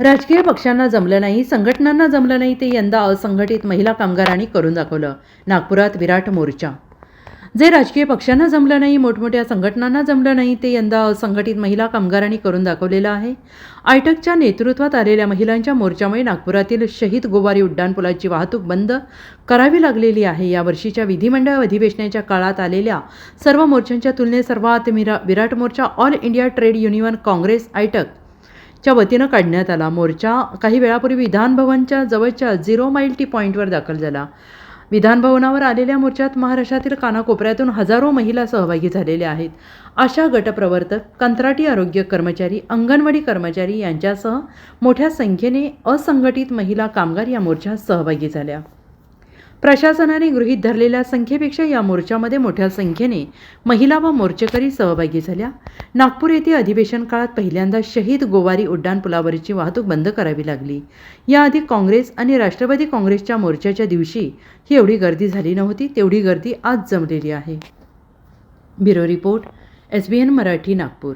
राजकीय पक्षांना जमलं नाही संघटनांना जमलं नाही ते यंदा असंघटित महिला कामगारांनी करून दाखवलं. नागपुरात विराट मोर्चा. जे राजकीय पक्षांना जमलं नाही मोठमोठ्या संघटनांना जमलं नाही ते यंदा असंघटित महिला कामगारांनी करून दाखवलेलं आहे. आयटकच्या नेतृत्वात आलेल्या महिलांच्या मोर्चामुळे नागपुरातील शहीद गोवारी उड्डाणपुलाची वाहतूक बंद करावी लागलेली आहे. या वर्षीच्या विधिमंडळ अधिवेशनाच्या काळात आलेल्या सर्व मोर्चांच्या तुलनेत सर्वात मिरा विराट मोर्चा all India trade union congress AITUC च्या वतीनं काढण्यात आला. मोर्चा काही वेळापूर्वी विधानभवनच्या जवळच्या झिरो माईल टी पॉईंटवर दाखल झाला. विधानभवनावर आलेल्या मोर्चात महाराष्ट्रातील कानाकोपऱ्यातून हजारो महिला सहभागी झालेल्या आहेत. अशा गटप्रवर्तक कंत्राटी आरोग्य कर्मचारी अंगणवाडी कर्मचारी यांच्यासह मोठ्या संख्येने असंघटित महिला कामगार या मोर्चात सहभागी झाल्या. प्रशासनाने गृहीत धरलेल्या संख्येपेक्षा या मोर्चामध्ये मोठ्या संख्येने महिला व मोर्चेकरी सहभागी झाल्या. नागपूर येथे अधिवेशन काळात पहिल्यांदा शहीद गोवारी उड्डाणपुलावरची वाहतूक बंद करावी लागली. याआधी काँग्रेस आणि राष्ट्रवादी काँग्रेसच्या मोर्चाच्या दिवशी ही एवढी गर्दी झाली नव्हती तेवढी गर्दी आज जमलेली आहे. Bureau report S B N Marathi Nagpur.